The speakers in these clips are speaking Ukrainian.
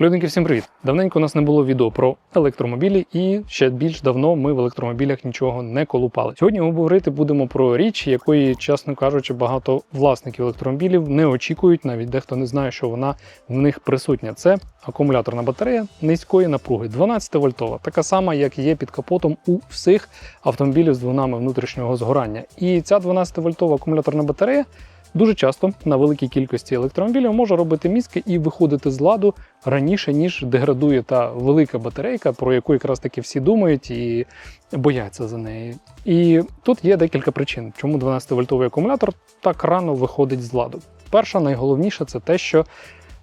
Людинки, всім привіт! Давненько у нас не було відео про електромобілі, і ще більш давно ми в електромобілях нічого не колупали. Сьогодні говорити будемо про річ, якої, чесно кажучи, багато власників електромобілів не очікують, навіть дехто не знає, що вона в них присутня. Це акумуляторна батарея низької напруги, 12 вольтова, така сама, як є під капотом у всіх автомобілів з двигунами внутрішнього згорання. І ця 12 вольтова акумуляторна батарея. Дуже часто на великій кількості електромобілів може робити мізки і виходити з ладу раніше, ніж деградує та велика батарейка, про яку якраз таки всі думають і бояться за неї. І тут є декілька причин, чому 12-вольтовий акумулятор так рано виходить з ладу. Перша, найголовніша, це те, що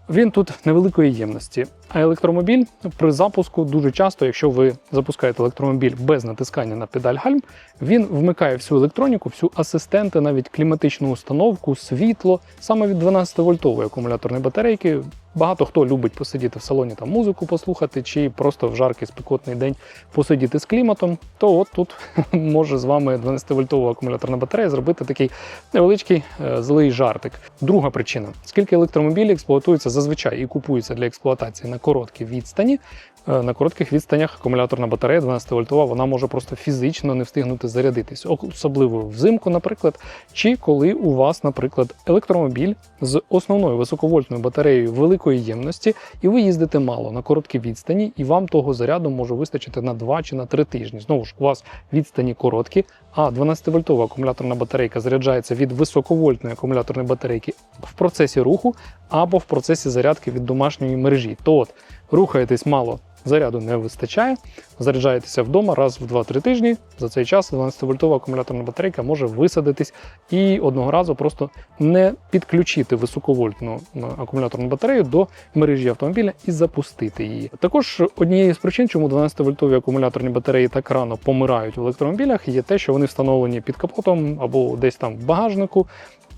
він тут невеликої ємності. А електромобіль при запуску дуже часто, якщо ви запускаєте електромобіль без натискання на педаль гальм, він вмикає всю електроніку, всю асистенти, навіть кліматичну установку, світло. Саме від 12-вольтової акумуляторної батарейки багато хто любить посидіти в салоні там музику послухати, чи просто в жаркий спекотний день посидіти з кліматом. То от тут може з вами 12-вольтова акумуляторна батарея зробити такий невеличкий е, злий жартик. Друга причина: скільки електромобілів експлуатуються зазвичай і купуються для експлуатації на короткій відстані. Е, На коротких відстанях акумуляторна батарея 12 вольтова вона може просто фізично не встигнути зарядитись, особливо взимку, наприклад, чи коли у вас, наприклад, електромобіль з основною високовольтною батареєю великої ємності, і ви їздите мало на короткій відстані, і вам того заряду може вистачити на 2 чи на 3 тижні. Знову ж у вас відстані короткі, а 12-вольтова акумуляторна батарейка заряджається від високовольтної акумуляторної батарейки в процесі руху або в процесі зарядки від домашньої мережі. То от рухаєтесь мало. Заряду не вистачає, заряджаєтеся вдома раз в 2-3 тижні. За цей час 12-вольтова акумуляторна батарейка може висадитись і одного разу просто не підключити високовольтну акумуляторну батарею до мережі автомобіля і запустити її. Також однією з причин, чому 12-вольтові акумуляторні батареї так рано помирають в електромобілях, є те, що вони встановлені під капотом або десь там в багажнику.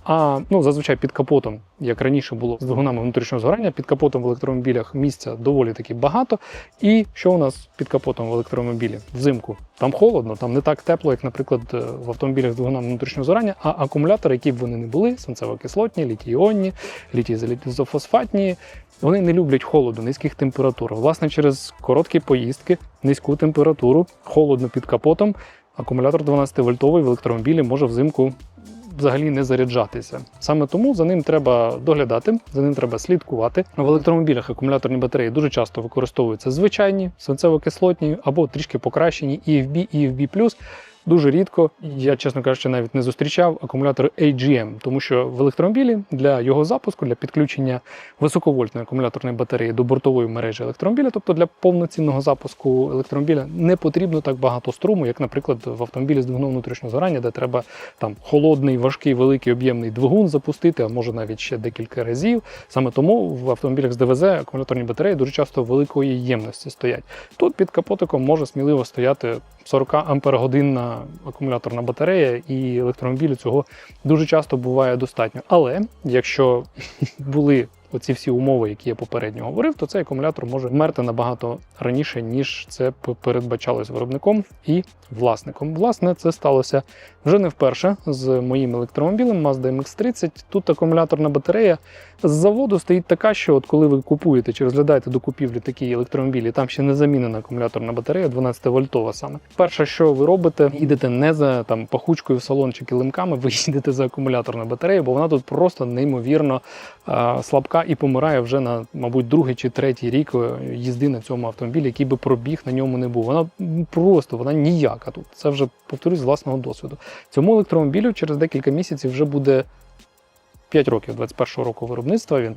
А ну зазвичай під капотом, як раніше було з двигунами внутрішнього згорання, під капотом в електромобілях місця доволі таки багато. І що у нас під капотом в електромобілі? Взимку там холодно, там не так тепло, як, наприклад, е, в автомобілях з двигунами внутрішнього згорання, а акумулятори, які б вони не були, свинцево-кислотні, літій-іонні, літій-залізофосфатні, вони не люблять холоду, низьких температур. Власне, через короткі поїздки, низьку температуру, холодно під капотом, акумулятор 12-вольтовий в електромобілі може взимку взагалі не заряджатися. Саме тому за ним треба доглядати, за ним треба слідкувати. В електромобілях акумуляторні батареї дуже часто використовуються звичайні, свинцево-кислотні або трішки покращені EFB, EFB+. Дуже рідко, я, чесно кажучи, навіть не зустрічав акумулятори AGM, тому що в електромобілі для його запуску, для підключення високовольтної акумуляторної батареї до бортової мережі електромобіля, тобто для повноцінного запуску електромобіля, не потрібно так багато струму, як, наприклад, в автомобілі з двигуном внутрішнього згорання, де треба там холодний, важкий, великий об'ємний двигун запустити, а може навіть ще декілька разів. Саме тому в автомобілях з ДВЗ акумуляторні батареї дуже часто великої ємності стоять. Тут під капотиком може сміливо стояти 40 ампер-годинна акумуляторна батарея, і електромобілю цього дуже часто буває достатньо. Але якщо були оці всі умови, які я попередньо говорив, то цей акумулятор може вмерти набагато раніше, ніж це передбачалось виробником і власником. Власне, це сталося вже не вперше з моїм електромобілем Mazda MX-30. Тут акумуляторна батарея з заводу стоїть така, що от коли ви купуєте чи розглядаєте до купівлі такі електромобілі, там ще не замінена акумуляторна батарея, 12 вольтова саме. Перше, що ви робите, їдете не за там пахучкою в салон чи килимками, ви їдете за акумуляторною батареєю, бо вона тут просто неймовірно а, слабка і помирає вже на, мабуть, другий чи третій рік е, їзди на цьому автомобілі, який би пробіг на ньому не був. Вона просто вона ніяка тут. Це вже повторюсь з власного досвіду. Цьому електромобілю через декілька місяців вже буде 5 років, 21-го року виробництва він.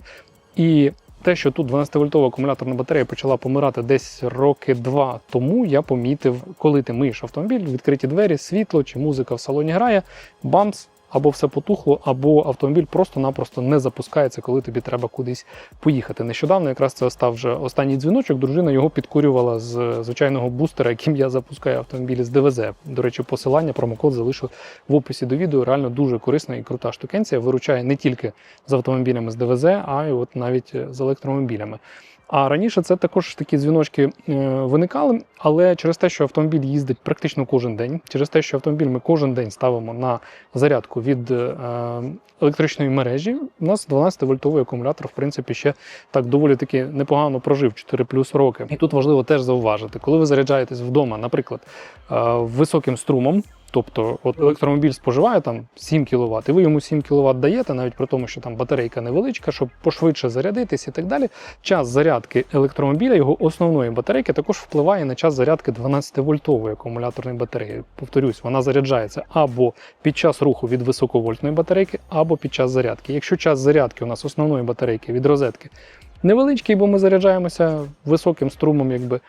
І те, що тут 12-вольтова акумуляторна батарея почала помирати десь роки два тому, я помітив, коли ти миєш автомобіль, відкриті двері, світло чи музика в салоні грає, бамс, або все потухло, або автомобіль просто-напросто не запускається, коли тобі треба кудись поїхати. Нещодавно якраз це став вже останній дзвіночок. Дружина його підкурювала з звичайного бустера, яким я запускаю автомобілі з ДВЗ. До речі, посилання промокод залишу в описі до відео. Реально дуже корисна і крута штукенція. Виручає не тільки з автомобілями з ДВЗ, а й от навіть з електромобілями. А раніше це також такі дзвіночки е, виникали, але через те, що автомобіль їздить практично кожен день, через те, що автомобіль ми кожен день ставимо на зарядку від е, електричної мережі, у нас 12-вольтовий акумулятор, в принципі, ще так доволі таки непогано прожив 4 плюс роки. І тут важливо теж зауважити, коли ви заряджаєтесь вдома, наприклад, е, високим струмом. Тобто, от електромобіль споживає там 7 кВт, і ви йому 7 кВт даєте, навіть при тому, що там батарейка невеличка, щоб пошвидше зарядитись і так далі. Час зарядки електромобіля, його основної батарейки, також впливає на час зарядки 12-вольтової акумуляторної батареї. Повторюсь, вона заряджається або під час руху від високовольтної батарейки, або під час зарядки. Якщо час зарядки у нас основної батарейки від розетки невеличкий, бо ми заряджаємося високим струмом, якби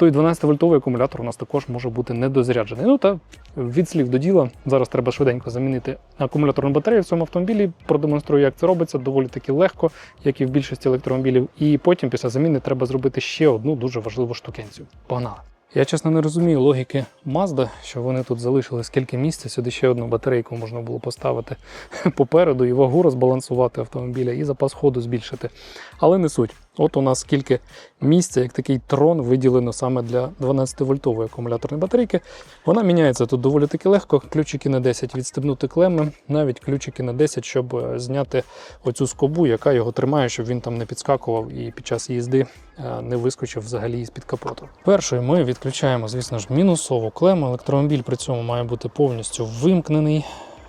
той 12-вольтовий акумулятор у нас також може бути недозаряджений. Ну та від слів до діла. Зараз треба швиденько замінити акумуляторну батарею в цьому автомобілі. Продемонструю, як це робиться доволі таки легко, як і в більшості електромобілів. І потім після заміни треба зробити ще одну дуже важливу штукенцію. Погнали! Я чесно не розумію логіки Mazda, що вони тут залишили скільки місця, сюди ще одну батарейку можна було поставити попереду і вагу розбалансувати автомобіля, і запас ходу збільшити. Але не суть. От у нас скільки місця, як такий трон виділено саме для 12-вольтової акумуляторної батарейки. Вона міняється тут доволі таки легко. Ключики на 10 відстебнути клеми, навіть ключики на 10, щоб е, зняти оцю скобу, яка його тримає, щоб він там не підскакував і під час їзди е, не вискочив взагалі із-під капоту. Першою ми відключаємо, звісно ж, мінусову клему. Електромобіль при цьому має бути повністю вимкнений,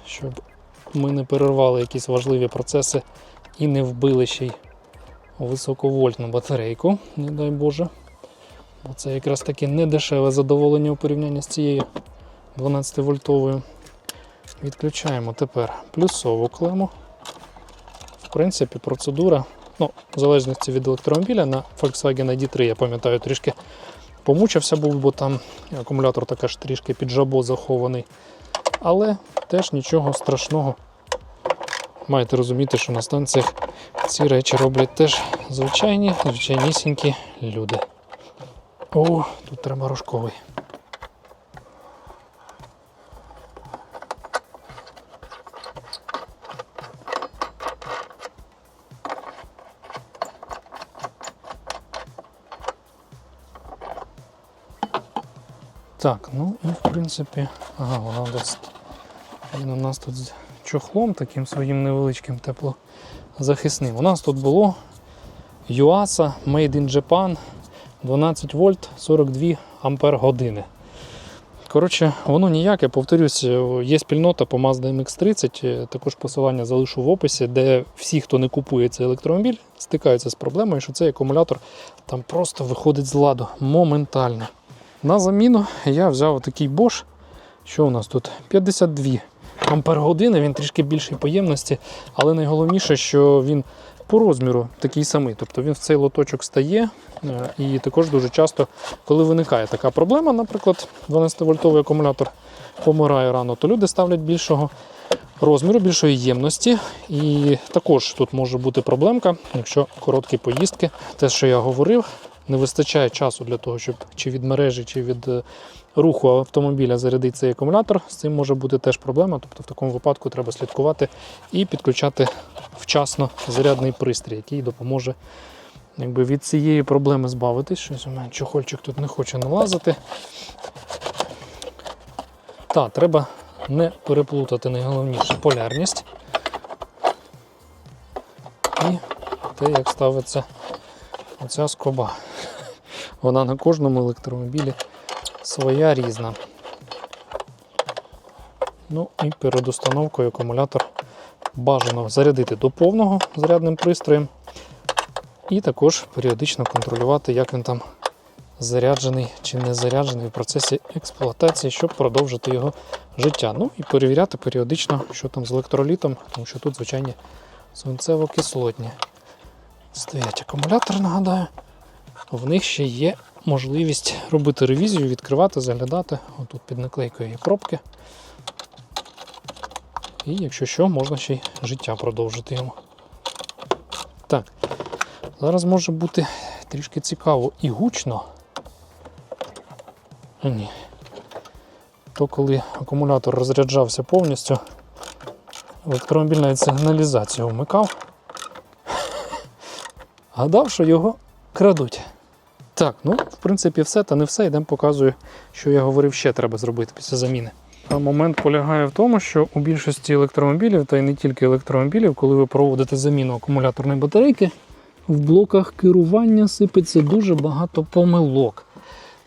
щоб ми не перервали якісь важливі процеси і не вбили ще й високовольтну батарейку, не дай Боже. Бо це якраз таки недешеве задоволення у порівнянні з цією 12-вольтовою. Відключаємо тепер плюсову клему. В принципі, процедура, ну, в залежності від електромобіля, на Volkswagen ID3, я пам'ятаю, трішки помучився був, бо там акумулятор також трішки під жабо захований. Але теж нічого страшного. Маєте розуміти, що на станціях ці речі роблять теж звичайні, звичайнісінькі люди. О, тут треба рожковий. Так, ну і в принципі, ага, вона у нас тут чохлом таким своїм невеличким теплозахисним. У нас тут було Yuasa Made in Japan 12 вольт 42 ампер години. Коротше, воно ніяке, повторюсь, є спільнота по Mazda MX-30, також посилання залишу в описі, де всі, хто не купує цей електромобіль, стикаються з проблемою, що цей акумулятор там просто виходить з ладу моментально. На заміну я взяв такий Bosch, що у нас тут 52 ампер години, він трішки більшої поємності, але найголовніше, що він по розміру такий самий. Тобто він в цей лоточок стає. е, І також дуже часто, коли виникає така проблема, наприклад, 12-вольтовий акумулятор помирає рано, то люди ставлять більшого розміру, більшої ємності. І також тут може бути проблемка, якщо короткі поїздки, те, що я говорив, не вистачає часу для того, щоб чи від мережі, чи від е, руху автомобіля зарядити цей акумулятор. З цим може бути теж проблема. Тобто в такому випадку треба слідкувати і підключати вчасно зарядний пристрій, який допоможе якби, від цієї проблеми збавитись. Щось у мене чохольчик тут не хоче налазити. Так, треба не переплутати найголовніше полярність. І те, як ставиться оця скоба. Вона на кожному електромобілі своя різна. Ну і перед установкою акумулятор бажано зарядити до повного зарядним пристроєм. І також періодично контролювати, як він там заряджений чи не заряджений в процесі експлуатації, щоб продовжити його життя. Ну і перевіряти періодично, що там з електролітом, тому що тут звичайні свинцево-кислотні. Стоять акумулятори, нагадаю. В них ще є можливість робити ревізію, відкривати, заглядати. Отут під наклейкою є пробки. І якщо що, можна ще й життя продовжити йому. Так, зараз може бути трішки цікаво і гучно. Ні. То коли акумулятор розряджався повністю, електромобіль навіть вмикав. Гадав, що його крадуть. Так, ну, в принципі, все, та не все. Йдемо показую, що я говорив, ще треба зробити після заміни. Момент полягає в тому, що у більшості електромобілів, та й не тільки електромобілів, коли ви проводите заміну акумуляторної батарейки, в блоках керування сипеться дуже багато помилок,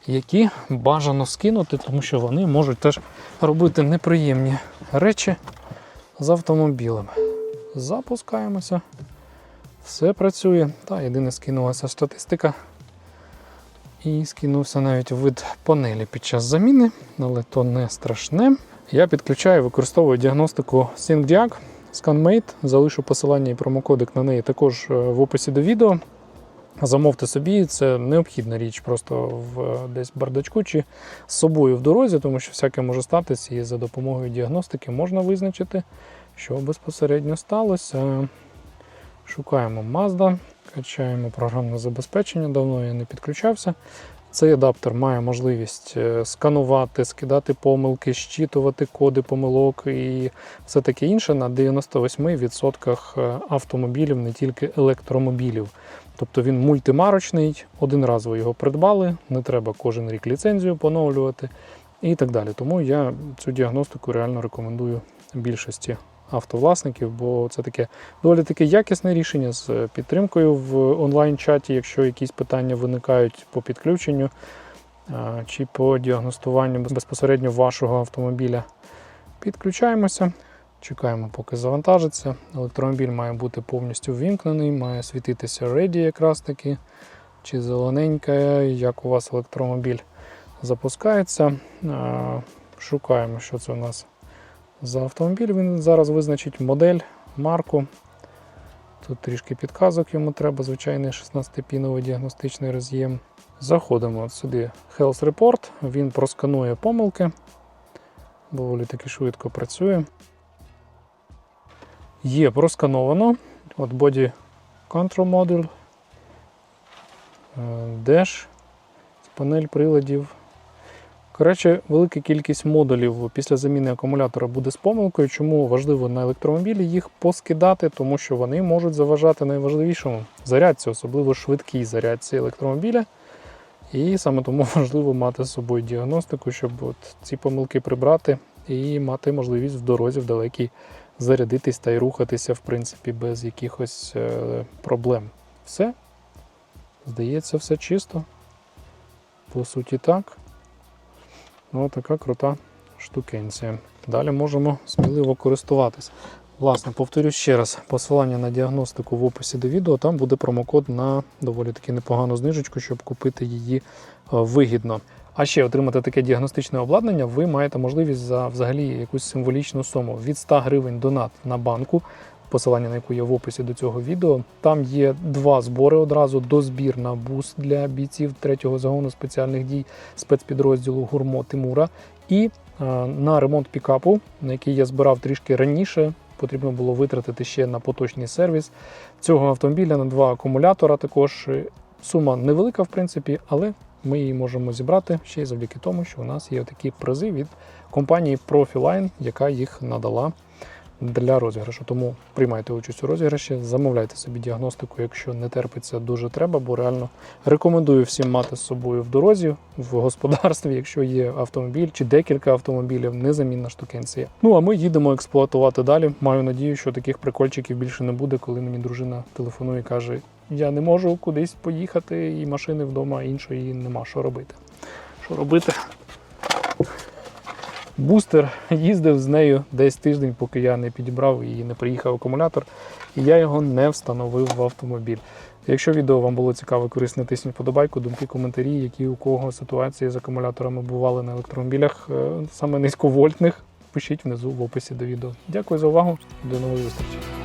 які бажано скинути, тому що вони можуть теж робити неприємні речі з автомобілем. Запускаємося. Все працює. Та єдине скинулася статистика. І скинувся навіть вид панелі під час заміни, але то не страшне. Я підключаю, використовую діагностику SyncDiag ScanMate. Залишу посилання і промокодик на неї також е, в описі до відео. Замовте собі, це необхідна річ просто в е, десь бардачку чи з собою в дорозі, тому що всяке може статися, і за допомогою діагностики можна визначити, що безпосередньо сталося. Шукаємо Mazda, качаємо програмне забезпечення, давно я не підключався. Цей адаптер має можливість е, сканувати, скидати помилки, щитувати коди помилок і все таке інше на 98% е, автомобілів, не тільки електромобілів. Тобто він мультимарочний, один раз ви його придбали, не треба кожен рік ліцензію поновлювати і так далі. Тому я цю діагностику реально рекомендую більшості автовласників, бо це таке доволі таке якісне рішення з підтримкою в онлайн-чаті, якщо якісь питання виникають по підключенню чи по діагностуванню безпосередньо вашого автомобіля. Підключаємося, чекаємо, поки завантажиться. Електромобіль має бути повністю ввімкнений, має світитися Ready якраз таки, чи зелененька, як у вас електромобіль запускається. Шукаємо, що це у нас за автомобіль. Він зараз визначить модель, марку. Тут трішки підказок йому треба, звичайний 16-піновий діагностичний роз'єм. Заходимо от сюди Health Report, він просканує помилки. Доволі таки швидко працює. Є проскановано. От Body Control Module, е, Dash, панель приладів, Коротше, велика кількість модулів після заміни акумулятора буде з помилкою. Чому важливо на електромобілі їх поскидати, тому що вони можуть заважати найважливішому зарядці, особливо швидкій зарядці електромобіля. І саме тому важливо мати з собою діагностику, щоб от ці помилки прибрати і мати можливість в дорозі в далекій зарядитись та й рухатися, в принципі, без якихось е, проблем. Все. Здається, все чисто. По суті, так. Ну, така крута штукенція. Далі можемо сміливо користуватися. Власне, повторю ще раз, посилання на діагностику в описі до відео, там буде промокод на доволі таки непогану знижечку, щоб купити її е, вигідно. А ще отримати таке діагностичне обладнання, ви маєте можливість за взагалі якусь символічну суму від 100 гривень донат на банку, посилання на яку є в описі до цього відео. Там є два збори одразу до збір на бус для бійців 3-го загону спеціальних дій спецпідрозділу Гурмо Тимура. І е, на ремонт пікапу, на який я збирав трішки раніше. Потрібно було витратити ще на поточний сервіс цього автомобіля на два акумулятора. Також сума невелика, в принципі, але ми її можемо зібрати ще й завдяки тому, що у нас є такі призи від компанії Profiline, яка їх надала для розіграшу. Тому приймайте участь у розіграші, замовляйте собі діагностику, якщо не терпиться, дуже треба, бо реально рекомендую всім мати з собою в дорозі, в господарстві, якщо є автомобіль чи декілька автомобілів, незамінна штукенція. Ну а ми їдемо експлуатувати далі. Маю надію, що таких прикольчиків більше не буде, коли мені дружина телефонує і каже: Я не можу кудись поїхати, і машини вдома іншої нема. Що робити? Що робити? Бустер їздив з нею десь тиждень, поки я не підібрав і не приїхав акумулятор, і я його не встановив в автомобіль. Якщо відео вам було цікаво, корисне, тисніть подобайку, думки, коментарі, які у кого ситуації з акумуляторами бували на електромобілях, е, саме низьковольтних, пишіть внизу в описі до відео. Дякую за увагу, до нової зустрічі.